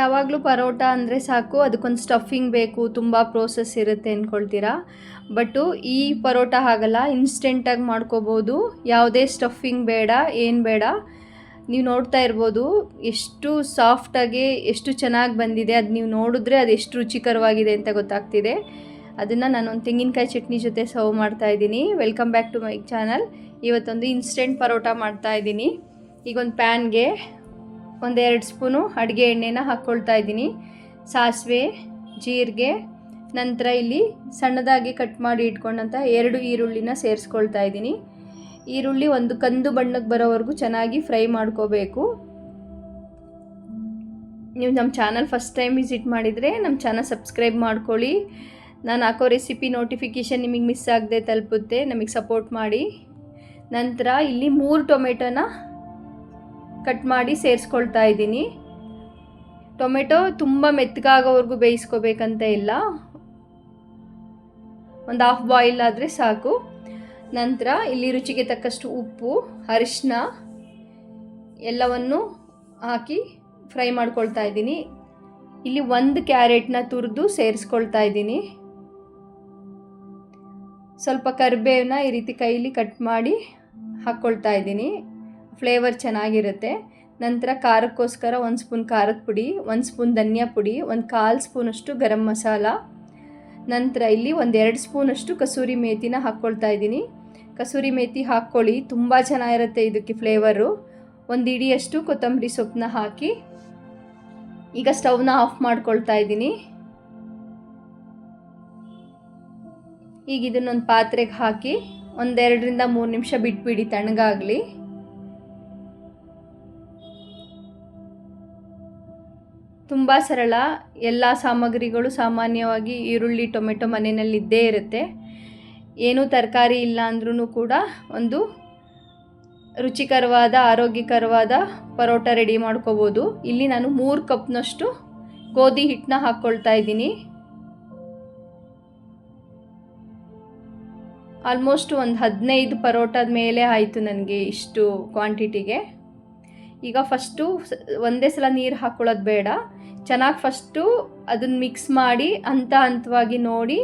ಯಾವಾಗಲೂ ಪರೋಟ ಅಂದರೆ ಸಾಕು, ಅದಕ್ಕೊಂದು ಸ್ಟಫಿಂಗ್ ಬೇಕು, ತುಂಬ ಪ್ರೋಸೆಸ್ ಇರುತ್ತೆ ಅಂದ್ಕೊಳ್ತೀರಾ ಬಟ್ಟು ಈ ಪರೋಟ ಹಾಗಲ್ಲ ಇನ್ಸ್ಟೆಂಟಾಗಿ ಮಾಡ್ಕೋಬೋದು. ಯಾವುದೇ ಸ್ಟಫಿಂಗ್ ಬೇಡ, ಏನು ಬೇಡ. ನೀವು ನೋಡ್ತಾ ಇರ್ಬೋದು, ಎಷ್ಟು ಸಾಫ್ಟಾಗಿ ಎಷ್ಟು ಚೆನ್ನಾಗಿ ಬಂದಿದೆ, ಅದು ನೀವು ನೋಡಿದ್ರೆ ಅದು ಎಷ್ಟು ರುಚಿಕರವಾಗಿದೆ ಅಂತ ಗೊತ್ತಾಗ್ತಿದೆ. ಅದನ್ನು ನಾನೊಂದು ತೆಂಗಿನಕಾಯಿ ಚಟ್ನಿ ಜೊತೆ ಸರ್ವ್ ಮಾಡ್ತಾ ಇದ್ದೀನಿ. Welcome back to my channel ಇವತ್ತೊಂದು ಇನ್ಸ್ಟೆಂಟ್ ಪರೋಟ ಮಾಡ್ತಾ ಇದ್ದೀನಿ. ಈಗ ಒಂದು ಪ್ಯಾನ್ಗೆ ಒಂದೆರಡು ಸ್ಪೂನು ಅಡುಗೆ ಎಣ್ಣೆನ ಹಾಕ್ಕೊಳ್ತಾ ಇದ್ದೀನಿ. ಸಾಸಿವೆ, ಜೀರಿಗೆ, ನಂತರ ಇಲ್ಲಿ ಸಣ್ಣದಾಗಿ ಕಟ್ ಮಾಡಿ ಇಟ್ಕೊಂಡಂಥ ಎರಡು ಈರುಳ್ಳಿನ ಸೇರಿಸ್ಕೊಳ್ತಾ ಇದ್ದೀನಿ. ಈರುಳ್ಳಿ ಒಂದು ಕಂದು ಬಣ್ಣಕ್ಕೆ ಬರೋವರೆಗೂ ಚೆನ್ನಾಗಿ ಫ್ರೈ ಮಾಡ್ಕೋಬೇಕು. ನೀವು ನಮ್ಮ ಚಾನಲ್ ಫಸ್ಟ್ ಟೈಮ್ ವಿಸಿಟ್ ಮಾಡಿದರೆ ನಮ್ಮ ಚಾನಲ್ ಸಬ್ಸ್ಕ್ರೈಬ್ ಮಾಡ್ಕೊಳ್ಳಿ. ನಾನು ಹಾಕೋ ರೆಸಿಪಿ ನೋಟಿಫಿಕೇಷನ್ ನಿಮಗೆ ಮಿಸ್ ಆಗದೆ ತಲುಪುತ್ತೆ, ನಮಗೆ ಸಪೋರ್ಟ್ ಮಾಡಿ. ನಂತರ ಇಲ್ಲಿ ಮೂರು ಟೊಮೆಟೊನ ಕಟ್ ಮಾಡಿ ಸೇರಿಸ್ಕೊಳ್ತಾ ಇದ್ದೀನಿ. ಟೊಮೆಟೊ ತುಂಬ ಮೆತ್ತಗಾಗೋವರೆಗೂ ಬೇಯಿಸ್ಕೋಬೇಕಂತ ಇಲ್ಲ. ಒಂದು ಹಾಫ್ ಬಾಯ್ಲ್ ಆದರೆ ಸಾಕು. ನಂತರ ಇಲ್ಲಿ ರುಚಿಗೆ ತಕ್ಕಷ್ಟು ಉಪ್ಪು ಅರಿಶಿನ ಎಲ್ಲವನ್ನು ಹಾಕಿ ಫ್ರೈ ಮಾಡ್ಕೊಳ್ತಾ ಇದ್ದೀನಿ. ಇಲ್ಲಿ ಒಂದು ಕ್ಯಾರೆಟ್ನ ತುರಿದು ಸೇರಿಸ್ಕೊಳ್ತಾ ಇದ್ದೀನಿ. ಸ್ವಲ್ಪ ಕರಿಬೇವನ್ನ ಈ ರೀತಿ ಕೈಲಿ ಕಟ್ ಮಾಡಿ ಹಾಕ್ಕೊಳ್ತಾ ಇದ್ದೀನಿ. ಫ್ಲೇವರ್ ಚೆನ್ನಾಗಿರುತ್ತೆ. ನಂತರ ಖಾರಕ್ಕೋಸ್ಕರ ಒಂದು ಸ್ಪೂನ್ ಖಾರದ ಪುಡಿ, ಒಂದು ಸ್ಪೂನ್ ಧನಿಯಾ ಪುಡಿ, ಒಂದು ಕಾಲು ಸ್ಪೂನಷ್ಟು ಗರಂ ಮಸಾಲ. ನಂತರ ಇಲ್ಲಿ ಒಂದು ಎರಡು ಸ್ಪೂನಷ್ಟು ಕಸೂರಿ ಮೇಥಿನ ಹಾಕ್ಕೊಳ್ತಾ ಇದ್ದೀನಿ. ಕಸೂರಿ ಮೇಥಿ ಹಾಕ್ಕೊಳ್ಳಿ, ತುಂಬ ಚೆನ್ನಾಗಿರುತ್ತೆ ಇದಕ್ಕೆ ಫ್ಲೇವರು. ಒಂದು ಇಡಿಯಷ್ಟು ಕೊತ್ತಂಬರಿ ಸೊಪ್ಪನ್ನ ಹಾಕಿ ಈಗ ಸ್ಟವ್ನ ಆಫ್ ಮಾಡ್ಕೊಳ್ತಾ ಇದ್ದೀನಿ. ಈಗ ಇದನ್ನೊಂದು ಪಾತ್ರೆಗೆ ಹಾಕಿ ಒಂದೆರಡರಿಂದ ಮೂರು ನಿಮಿಷ ಬಿಟ್ಬಿಡಿ ತಣ್ಣಗಾಗಲಿ. ತುಂಬ ಸರಳ. ಎಲ್ಲ ಸಾಮಗ್ರಿಗಳು ಸಾಮಾನ್ಯವಾಗಿ ಈರುಳ್ಳಿ, ಟೊಮೆಟೊ ಮನೆಯಲ್ಲಿ ಇದ್ದೇ ಇರುತ್ತೆ. ಏನೂ ತರಕಾರಿ ಇಲ್ಲ ಅಂದ್ರೂ ಕೂಡ ಒಂದು ರುಚಿಕರವಾದ, ಆರೋಗ್ಯಕರವಾದ ಪರೋಟ ರೆಡಿ ಮಾಡ್ಕೋಬೋದು. ಇಲ್ಲಿ ನಾನು ಮೂರು ಕಪ್ನಷ್ಟು ಗೋಧಿ ಹಿಟ್ಟನ್ನ ಹಾಕ್ಕೊಳ್ತಾ ಇದ್ದೀನಿ. ಆಲ್ಮೋಸ್ಟ್ ಒಂದು ಹದಿನೈದು ಪರೋಟದ ಮೇಲೆ ಆಯಿತು ನನಗೆ ಇಷ್ಟು ಕ್ವಾಂಟಿಟಿಗೆ. ಈಗ ಫಸ್ಟು ಒಂದೇ ಸಲ ನೀರು ಹಾಕ್ಕೊಳ್ಳೋದು ಬೇಡ. ಚೆನ್ನಾಗಿ ಫಸ್ಟು ಅದನ್ನು ಮಿಕ್ಸ್ ಮಾಡಿ ಹಂತ ಹಂತವಾಗಿ ನೋಡಿ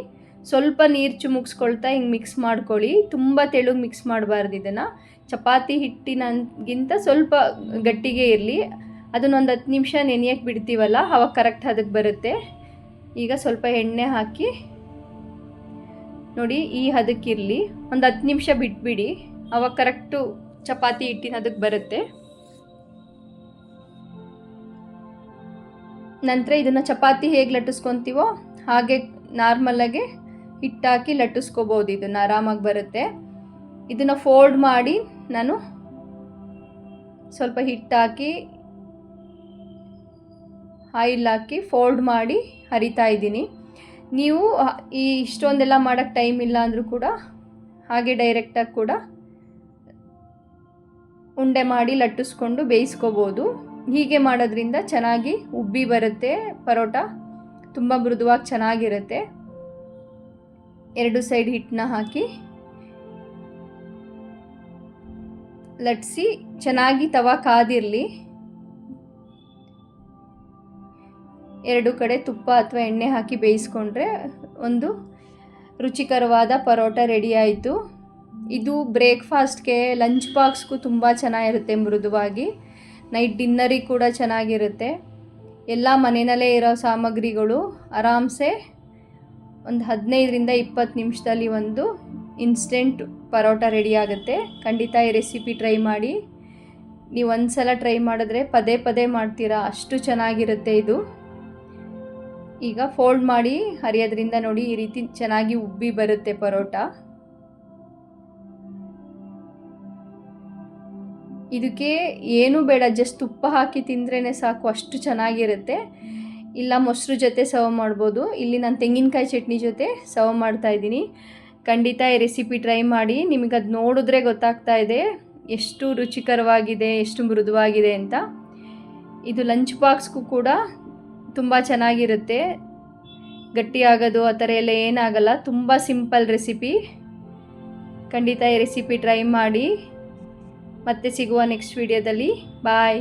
ಸ್ವಲ್ಪ ನೀರು ಚುಮುಕ್ಸ್ಕೊಳ್ತಾ ಹಿಂಗೆ ಮಿಕ್ಸ್ ಮಾಡ್ಕೊಳ್ಳಿ. ತುಂಬ ತೆಳುಗೆ ಮಿಕ್ಸ್ ಮಾಡಬಾರ್ದು ಇದನ್ನು. ಚಪಾತಿ ಹಿಟ್ಟಿನಗಿಂತ ಸ್ವಲ್ಪ ಗಟ್ಟಿಗೆ ಇರಲಿ. ಅದನ್ನೊಂದು ಹತ್ತು ನಿಮಿಷ ನೆನೆಯಕ್ಕೆ ಬಿಡ್ತೀವಲ್ಲ, ಅವಾಗ ಕರೆಕ್ಟ್ ಅದಕ್ಕೆ ಬರುತ್ತೆ. ಈಗ ಸ್ವಲ್ಪ ಎಣ್ಣೆ ಹಾಕಿ ನೋಡಿ ಈ ಹದಕ್ಕಿರಲಿ ಒಂದು ಹತ್ತು ನಿಮಿಷ ಬಿಟ್ಬಿಡಿ. ಅವಾಗ ಕರೆಕ್ಟು ಚಪಾತಿ ಹಿಟ್ಟಿನ ಅದಕ್ಕೆ ಬರುತ್ತೆ. ನಂತರ ಇದನ್ನು ಚಪಾತಿ ಹೇಗೆ ಲಟ್ಟಿಸ್ಕೊತೀವೋ ಹಾಗೆ ನಾರ್ಮಲಾಗಿ ಹಿಟ್ಟಾಕಿ ಲಟ್ಟಿಸ್ಕೋಬೋದು. ಇದನ್ನು ಆರಾಮಾಗಿ ಬರುತ್ತೆ. ಇದನ್ನು ಫೋಲ್ಡ್ ಮಾಡಿ ನಾನು ಸ್ವಲ್ಪ ಹಿಟ್ಟಾಕಿ ಆಯಿಲ್ ಹಾಕಿ ಫೋಲ್ಡ್ ಮಾಡಿ ಹರಿತಾ ಇದ್ದೀನಿ. ನೀವು ಈ ಇಷ್ಟೊಂದೆಲ್ಲ ಮಾಡೋಕ್ಕೆ ಟೈಮ್ ಇಲ್ಲ ಅಂದರೂ ಕೂಡ ಹಾಗೆ ಡೈರೆಕ್ಟಾಗಿ ಕೂಡ ಉಂಡೆ ಮಾಡಿ ಲಟ್ಟಿಸ್ಕೊಂಡು ಬೇಯಿಸ್ಕೋಬೋದು. ಹೀಗೆ ಮಾಡೋದ್ರಿಂದ ಚೆನ್ನಾಗಿ ಉಬ್ಬಿ ಬರುತ್ತೆ, ಪರೋಟ ತುಂಬ ಮೃದುವಾಗಿ ಚೆನ್ನಾಗಿರುತ್ತೆ. ಎರಡು ಸೈಡ್ ಹಿಟ್ಟನ್ನ ಹಾಕಿ ಲಟ್ಸಿ, ಚೆನ್ನಾಗಿ ತವ ಕಾದಿರಲಿ. ಎರಡು ಕಡೆ ತುಪ್ಪ ಅಥವಾ ಎಣ್ಣೆ ಹಾಕಿ ಬೇಯಿಸ್ಕೊಂಡ್ರೆ ಒಂದು ರುಚಿಕರವಾದ ಪರೋಟ ರೆಡಿ ಆಯಿತು. ಇದು ಬ್ರೇಕ್ಫಾಸ್ಟ್ಗೆ ಲಂಚ್ ಬಾಕ್ಸ್ಗೂ ತುಂಬ ಚೆನ್ನಾಗಿರುತ್ತೆ ಮೃದುವಾಗಿ. ನೈಟ್ ಡಿನ್ನರಿಗೆ ಕೂಡ ಚೆನ್ನಾಗಿರುತ್ತೆ. ಎಲ್ಲ ಮನೆಯಲ್ಲೇ ಇರೋ ಸಾಮಗ್ರಿಗಳು ಆರಾಮ್ಸೆ ಒಂದು ಹದಿನೈದರಿಂದ ಇಪ್ಪತ್ತು ನಿಮಿಷದಲ್ಲಿ ಒಂದು ಇನ್ಸ್ಟೆಂಟ್ ಪರೋಟ ರೆಡಿ ಆಗುತ್ತೆ. ಖಂಡಿತ ಈ ರೆಸಿಪಿ ಟ್ರೈ ಮಾಡಿ. ನೀವು ಒಂದು ಸಲ ಟ್ರೈ ಮಾಡಿದ್ರೆ ಪದೇ ಪದೇ ಮಾಡ್ತೀರಾ, ಅಷ್ಟು ಚೆನ್ನಾಗಿರುತ್ತೆ ಇದು. ಈಗ ಫೋಲ್ಡ್ ಮಾಡಿ, ಹರಿಯೋದ್ರಿಂದ ನೋಡಿ ಈ ರೀತಿ ಚೆನ್ನಾಗಿ ಉಬ್ಬಿ ಬರುತ್ತೆ ಪರೋಟ. ಇದಕ್ಕೆ ಏನೂ ಬೇಡ ಜಸ್ಟ್ ತುಪ್ಪ ಹಾಕಿ ತಿಂದ್ರೇ ಸಾಕು, ಅಷ್ಟು ಚೆನ್ನಾಗಿರುತ್ತೆ. ಇಲ್ಲ, ಮೊಸರು ಜೊತೆ ಸರ್ವ್ ಮಾಡ್ಬೋದು. ಇಲ್ಲಿ ನಾನು ತೆಂಗಿನಕಾಯಿ ಚಟ್ನಿ ಜೊತೆ ಸರ್ವ್ ಮಾಡ್ತಾ ಇದ್ದೀನಿ. ಖಂಡಿತ ಈ ರೆಸಿಪಿ ಟ್ರೈ ಮಾಡಿ, ನಿಮಗೆ ಅದು ನೋಡಿದ್ರೆ ಗೊತ್ತಾಗ್ತಾ ಇದೆ ಎಷ್ಟು ರುಚಿಕರವಾಗಿದೆ, ಎಷ್ಟು ಮೃದುವಾಗಿದೆ ಅಂತ. ಇದು ಲಂಚ್ ಬಾಕ್ಸ್ಗೂ ಕೂಡ ತುಂಬ ಚೆನ್ನಾಗಿರುತ್ತೆ. ಗಟ್ಟಿಯಾಗೋದು ಆ ಥರ ಎಲ್ಲ ಏನಾಗಲ್ಲ ತುಂಬ ಸಿಂಪಲ್ ರೆಸಿಪಿ ಖಂಡಿತ ಈ ರೆಸಿಪಿ ಟ್ರೈ ಮಾಡಿ. ಮತ್ತೆ ಸಿಗುವ ನೆಕ್ಸ್ಟ್ ವಿಡಿಯೋದಲ್ಲಿ ಬಾಯ್